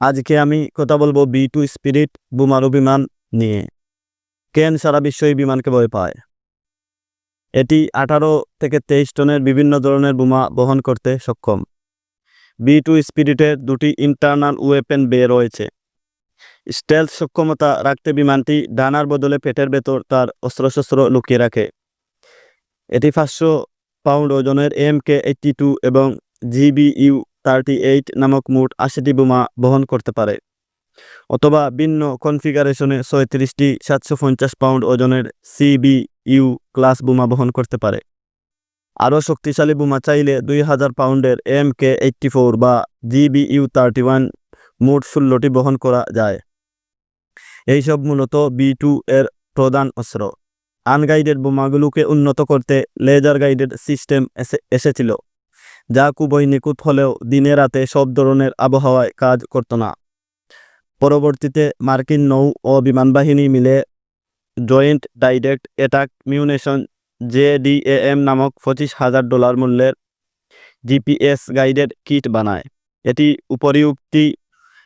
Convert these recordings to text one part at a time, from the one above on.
আজকে আমি কথা বলব বি টু স্পিরিট বোমারু বিমান নিয়ে। কেন সারা বিশ্ব এই বিমানকে ভয় পায়? এটি আঠারো থেকে তেইশ টনের বিভিন্ন ধরনের বোমা বহন করতে সক্ষম। বি টু স্পিরিটের দুটি ইন্টারনাল ওয়েপেন বে রয়েছে। স্টেলথ সক্ষমতা রাখতে বিমানটি ডানার বদলে পেটের ভেতর তার অস্ত্রশস্ত্র লুকিয়ে রাখে। এটি পাঁচশো পাউন্ড ওজনের এম কে এইটটি টু এবং জিবিইউ থার্টি এইট নামক মোট আশিটি বোমা বহন করতে পারে। অথবা ভিন্ন কনফিগারেশনে ছয়ত্রিশটি সাতশো পঞ্চাশ পাউন্ড ওজনের সিবিইউ ক্লাস বোমা বহন করতে পারে। আরও শক্তিশালী বোমা চাইলে দুই হাজার পাউন্ডের এম কে এইটটি ফোর বা জিবিইউ থার্টি ওয়ান মোট ষোলোটি বহন করা যায়। এইসব মূলত বি টু এর প্রধান অস্ত্র। আনগাইডেড বোমাগুলোকে উন্নত করতে লেজার গাইডেড সিস্টেম এসে, এসেছিল। যা খুবই নিখুঁত হলেও দিনে রাতে সব ধরনের আবহাওয়ায় কাজ করত না। পরবর্তীতে মার্কিন নৌ ও বিমানবাহিনী মিলে joint direct attack munition JDAM নামক পঁচিশ হাজার ডলার মূল্যের জিপিএস গাইডেড কিট বানায়। এটি উপরিউক্তি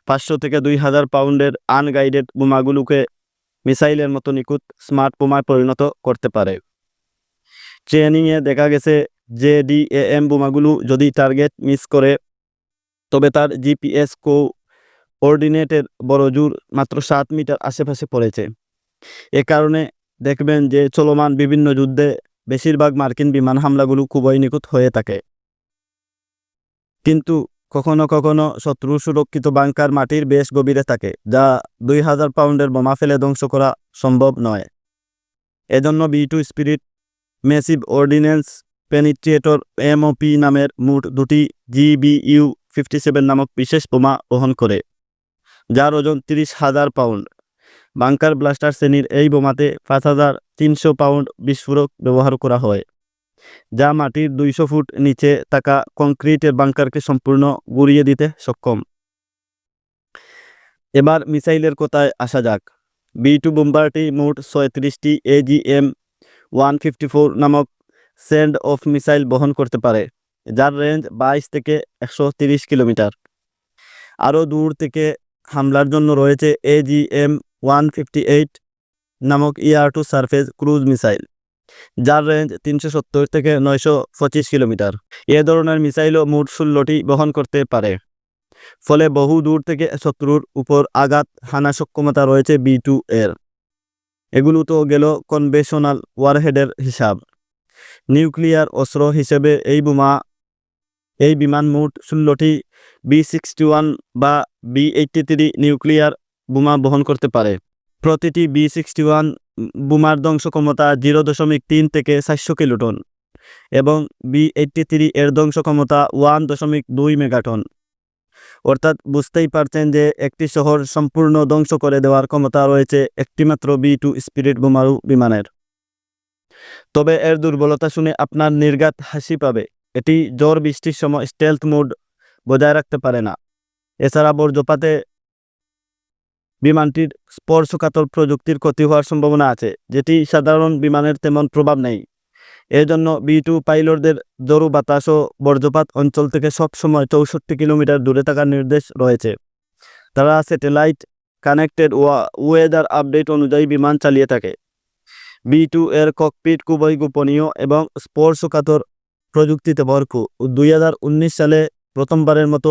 পাঁচশো থেকে দুই হাজার পাউন্ডের আনগাইডেড বোমাগুলোকে মিসাইলের মতো নিখুঁত স্মার্ট বোমায় পরিণত করতে পারে। ট্রেনিংয়ে দেখা গেছে যে ডিএএম বোমাগুলো যদি টার্গেট মিস করে, তবে তার জিপিএস কো অর্ডিনেটের বড় জোর মাত্র সাত মিটার আশেপাশে পড়েছে। এ কারণে দেখবেন যে চলমান বিভিন্ন যুদ্ধে বেশিরভাগ মার্কিন বিমান হামলাগুলো খুবই নিখুঁত হয়ে থাকে। কিন্তু কখনো কখনো শত্রু সুরক্ষিত বাংকার মাটির বেশ গভীরে থাকে, যা দুই হাজার পাউন্ডের বোমা ফেলে ধ্বংস করা সম্ভব নয়। এজন্য B two spirit massive ordnance penetrator MOP নামের মোট দুটি জিবিইউ ফিফটি সেভেন নামক বিশেষ বোমা বহন করে, যার ওজন তিরিশ হাজার পাউন্ড। বাংকার ব্লাস্টার শ্রেণির এই বোমাতে পাঁচ হাজার তিনশো পাউন্ড বিস্ফোরক ব্যবহার করা হয়, যা মাটির দুইশো ফুট নিচে থাকা কংক্রিটের বাংকারকে সম্পূর্ণ গুড়িয়ে দিতে সক্ষম। এবার মিসাইলের কথায় আসা যাক। বি টু বোম্বারটি মোট ছয়ত্রিশটি এজিএম ওয়ান ফিফটি ফোর নামক সেন্ড অফ মিসাইল বহন করতে পারে, যার রেঞ্জ বাইশ থেকে একশো তিরিশ কিলোমিটার। আরও দূর থেকে হামলার জন্য রয়েছে এজিএম ওয়ান ফিফটি এইট নামক air to surface cruise missile, যার রেঞ্জ তিনশো সত্তর থেকে নয়শো পঁচিশ কিলোমিটার। এ ধরনের মিসাইলও মোট ষোলোটি বহন করতে পারে। ফলে বহু দূর থেকে শত্রুর উপর আঘাত, হানা সক্ষমতা রয়েছে বি টু এর। এগুলো তো গেল কনভেশনাল ওয়ারহেডের হিসাব। নিউক্লিয়ার অস্ত্র হিসেবে এই বোমা, এই বিমান মোট ষোলোটি বি সিক্সটি ওয়ান বা বি এইটটি থ্রি নিউক্লিয়ার বোমা বহন করতে পারে। প্রতিটি বি সিক্সটি ওয়ান বোমার ধ্বংস ক্ষমতা জিরো দশমিক তিন থেকে চারশো কিলোটন এবং বি এইটটি থ্রি এর ধ্বংস ক্ষমতা ওয়ান দশমিক দুই মেগাটন। অর্থাৎ বুঝতেই পারছেন যে একটি শহর সম্পূর্ণ ধ্বংস করে দেওয়ার ক্ষমতা রয়েছে একটিমাত্র বি টু স্পিরিট বোমারু বিমানের। তবে এর দুর্বলতা শুনে আপনার নির্ঘাত হাসি পাবে। এটি জ্বর, বৃষ্টির সময় স্টেলথ মোড বজায় রাখতে পারে না। এছাড়া বর্জ্যপাতে বিমানটির স্পর্শকাতর প্রযুক্তির ক্ষতি হওয়ার সম্ভাবনা আছে, যেটি সাধারণ বিমানের তেমন প্রভাব নেই। এজন্য বি টু পাইলটদের জরু বাতাস ও বর্জ্যপাত অঞ্চল থেকে সবসময় চৌষট্টি কিলোমিটার দূরে থাকার নির্দেশ রয়েছে। তারা স্যাটেলাইট কানেক্টেড ওয়েদার আপডেট অনুযায়ী বিমান চালিয়ে থাকে। বি টু এর ককপিট খুবই গোপনীয় এবং স্পর্শকাতর প্রযুক্তিতে ভরপুর। দুই সালে প্রথমবারের মতো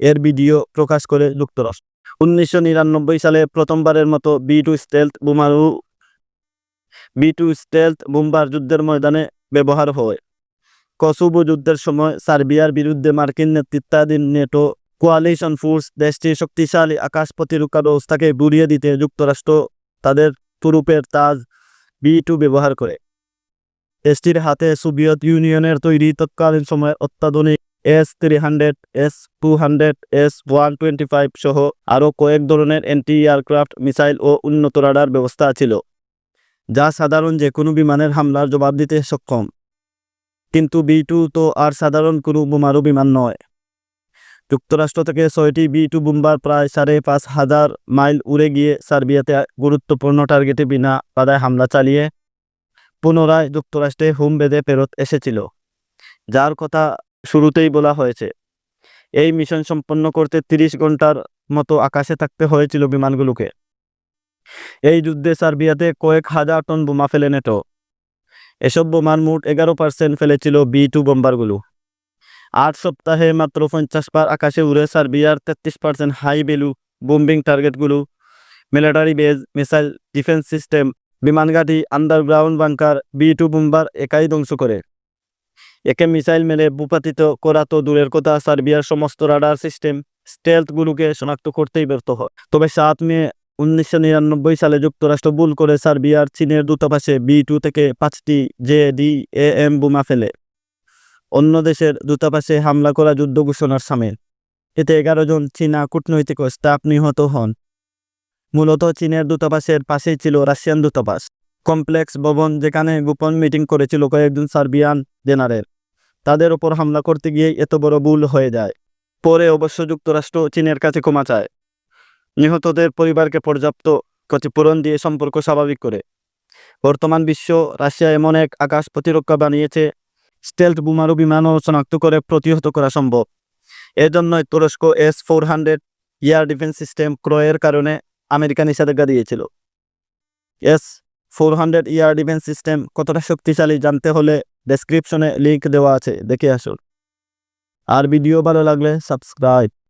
এর ভিডিও প্রকাশ করে যুক্তরাষ্ট্র। উনিশশো নিরানব্বই সালে প্রথমবারের মতো বি টু স্টেলথ বোমারু, বি টু স্টেলথ বোম্বার যুদ্ধের ময়দানে ব্যবহার হয়। কসুবো যুদ্ধের সময় সার্বিয়ার বিরুদ্ধে মার্কিন নেতৃত্বাধীন নেটো কোয়ালিশন ফোর্স দেশটির শক্তিশালী আকাশ প্রতিরক্ষা ব্যবস্থাকে বুড়িয়ে দিতে যুক্তরাষ্ট্র তাদের তুরুপের তাজ বি টু ব্যবহার করে। দেশটির হাতে সোভিয়েত ইউনিয়নের তৈরি তৎকালীন সময়ে অত্যাধুনিক S three hundred, S two hundred, S one twenty five সহ আরও কয়েক ধরনের অ্যান্টি এয়ারক্রাফট মিসাইল ও উন্নত রাডার ব্যবস্থা ছিল, যা সাধারণ যে কোনো বিমানের হামলার জবাব দিতে সক্ষম। কিন্তু বি টু তো আর সাধারণ কোনো বোমারু বিমান নয়। যুক্তরাষ্ট্র থেকে ছয়টি বি টু বোম্বার প্রায় সাড়ে পাঁচ হাজার মাইল উড়ে গিয়ে সার্বিয়াতে গুরুত্বপূর্ণ টার্গেটে বিনা বাধায় হামলা চালিয়ে পুনরায় যুক্তরাষ্ট্রে হুম বেঁধে ফেরত এসেছিল, যার কথা শুরুতেই বলা হয়েছে। এই মিশন সম্পন্ন করতে ৩০ ঘণ্টার মতো আকাশে থাকতে হয়েছিল বিমানগুলোকে। এই যুদ্ধে সার্বিয়াতে কয়েক হাজার টন বোমা ফেলে নেটো। এসব বোমার মোট এগারো পার্সেন্ট ফেলেছিল বি টু বোম্বারগুলো। আট সপ্তাহে মাত্র পঞ্চাশ বার আকাশে উড়ে সার্বিয়ার তেত্রিশ percent high value bombing টার্গেটগুলো। Military base, missile defence system, বিমানঘাটি, underground bunker, B two bomber একাই ধ্বংস করে। একে মিসাইল মেরে ভূপাতিত করা তো দূরের কথা, সার্বিয়ার সমস্ত রাডার সিস্টেম স্টেলথগুলোকে শনাক্ত করতেই ব্যর্থ হয়। তবে সাত মে উনিশশো নিরানব্বই সালে যুক্তরাষ্ট্র ভুল করে সার্বিয়ার চীনের দূতাবাসে বি টু থেকে পাঁচটি জে ডি এ এম বোমা ফেলে। অন্য দেশের দূতাবাসে হামলা করা যুদ্ধ ঘোষণার সামিল। এতে এগারো জন চীনা কূটনৈতিক স্টাফ নিহত হন। মূলত চীনের দূতাবাসের পাশেই ছিল রাশিয়ান দূতাবাস। কমপ্লেক্স ভবন যেখানে গোপন মিটিং করেছিল কয়েকজন সার্বিয়ান জেনারেল। তাদের ওপর হামলা করতে গিয়ে এত বড় ভুল হয়ে যায়। পরে অবশ্য যুক্তরাষ্ট্র চীনের কাছে ক্ষমা চায়। নিহতদের পরিবারকে পর্যাপ্ত ক্ষতিপূরণ দিয়ে সম্পর্ক স্বাভাবিক করে। বর্তমান বিশ্ব রাশিয়া এমন এক আকাশ প্রতিরক্ষা বানিয়েছে স্টেলথ বোমারু বিমানও শনাক্ত করে প্রতিহত করা সম্ভব। এজন্যই তুরস্ক S four hundred air defence system ক্রয়ের কারণে আমেরিকা নিষেধাজ্ঞা দিয়েছিল। S four hundred air defence system কতটা শক্তিশালী জানতে হলে ডেসক্রিপশনে লিঙ্ক দেওয়া আছে, দেখে আসুন। আর ভিডিও ভালো লাগলে সাবস্ক্রাইব।